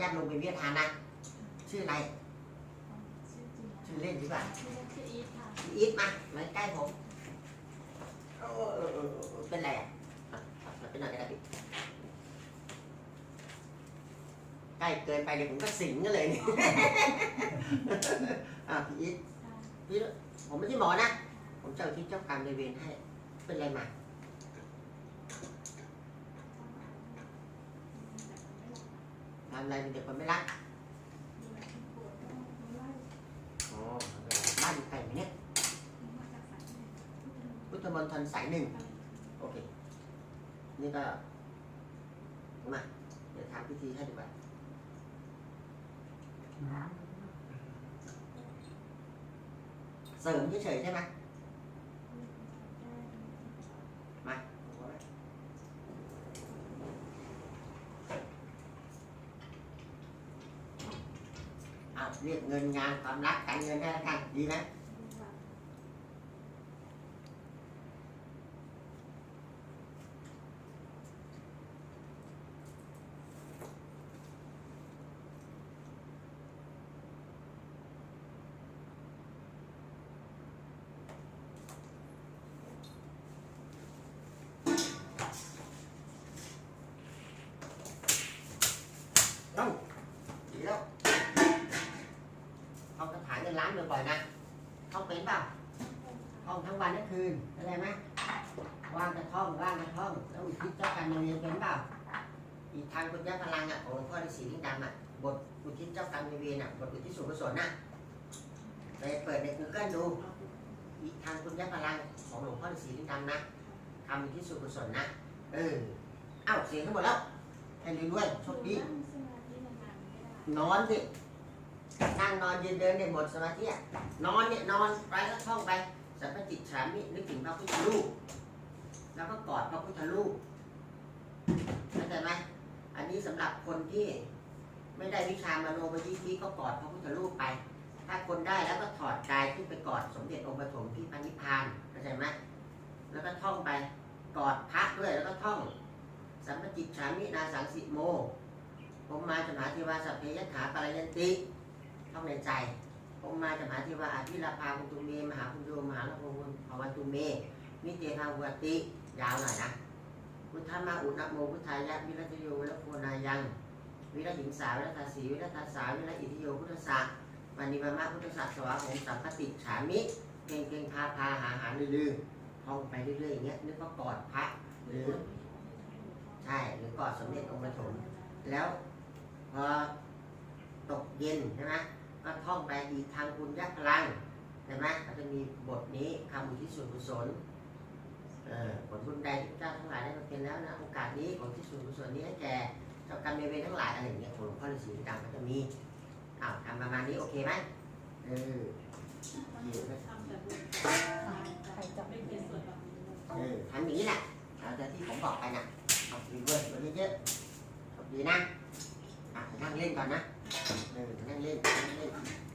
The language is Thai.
ญาติลงเป็นวิทยาทานนะ ชื่ออะไร ชื่อจริงชื่อเล่นดีกว่าชื่อชื่ออีทค่ะพี่อีทมามาใกล้ผมเออเออเออเออเป็นไรอะอะมาเป็นหน่อยก็ได้พี่ใกล้เกินไปเดี๋ยวผมก็สิงกันเลยนี่อะพี่อีทค่ะพี่ผมไม่ใช่หมอนะ ผมเจ้าที่เจ้ากรรมในายเวรให้ เป็นไรมาทำ อะไรเป็นเด็กคนไม่รักอ๋อบ้านอยู่ไกลไหมเนี่ยพุทธมณฑลสายหนึ่งโอเค นี่ก็มาเดี๋ยวทำพิธีให้ดีกว่าเสริมเฉยๆใช่ไหมมาเอาไว้ เรียกเงินงานความรักการเงินได้แล้วกันดีไหม ต้องดีแล้ว ท่องคาเงินล้านบ่อยๆนะท่องเป็นเปล่าท่องทั้งวันทั้งคืนอะไรไหมว่างกระท่องว่างกระท่องแล้วอุทิศเจ้ากรรมนายเวรเป็นเปล่าอีกทางคุณยักพลังอะของหลวงพ่อฤาษีลิงดำอะบทอุทิศเจ้ากรรมนายเวรอะบทอุทิศส่วนกุศลน่ะไปเปิดใน Google ดูอีกทางคุณยักพลังของหลวงพ่อฤาษีลิงดำนะทำอุทิศส่วนกุศลนะเออเอ้าเสียงทั้งหมดแล้วให้รวยๆโชคดีนอนสิ นั่งนอนยืนเดินได้หมดสมาธิอะนอนเนี่ยนอนไปแล้วท่องไปสัมปจิตฉามินึกถึงพระพุทธรูปแล้วก็กอดพระพุทธรูปเข้าใจไหมอันนี้สำหรับคนที่ไม่ได้วิชามโนมยิทธิก็กอดพระพุทธรูปไป ถ้าคนได้แล้วก็ถอดกายขึ้นไปกอดสมเด็จองค์ปฐมที่พระนิพานเข้าใจไหมแล้วก็ท่องไปกอดพระด้วยแล้วก็ท่อง สัมปจิตฉามินาสังสิโมผมมาจมหาเทวาสัพเพยถาปรยันติ ท่องในใจผมมาจะมหาเทวาอภิราภาคุณตุเมมหาคุณโยมหาลโภคุณภวันตุเมนิเตภาวัติยาวหน่อยนะพุทธมาอุณโมพุทธายะวิรัตโยวิรโคนายังวิรัหิงสาวิรัตสีวิรัตสาวิรัอิทิโยพุทธสักมานิมามะพุทธสักสวะผมสัมปติฉามิเพ่งเพ่งพาพาหาหาลือๆท่องไปเรื่อยๆอย่างเงี้ยนึกว่ากอดพระหรือใช่หรือกอดสมเด็จองค์ปฐมแล้วพอตกเย็นใช่ไหม ก็ท่องไปอีกทางคุณยักษ์พลังใช่ไหมก็จะมีบทนี้คำอุทิศส่วนกุศลเอ่อผลบุญใดที่เจ้าทั้งหลายได้มาเป็นแล้วนะโอกาสนี้ผลที่ส่วนกุศลนี้ให้แก่เจ้ากรรมนายเวรทั้งหลายอะไรอย่างเงี้ยของหลวงพ่อฤาษีดำก็จะมีอ้าวทำประมาณนี้โอเคไหมเออดีไหมใครจะไม่เป็นส่วนแบบนี้เออทำอย่างนี้แหละเอาแต่ที่ผมบอกไปนะเอาดีเว้ยวันนี้เยอะๆขอบดีนะอะนั่งเล่นก่อนนะ and live.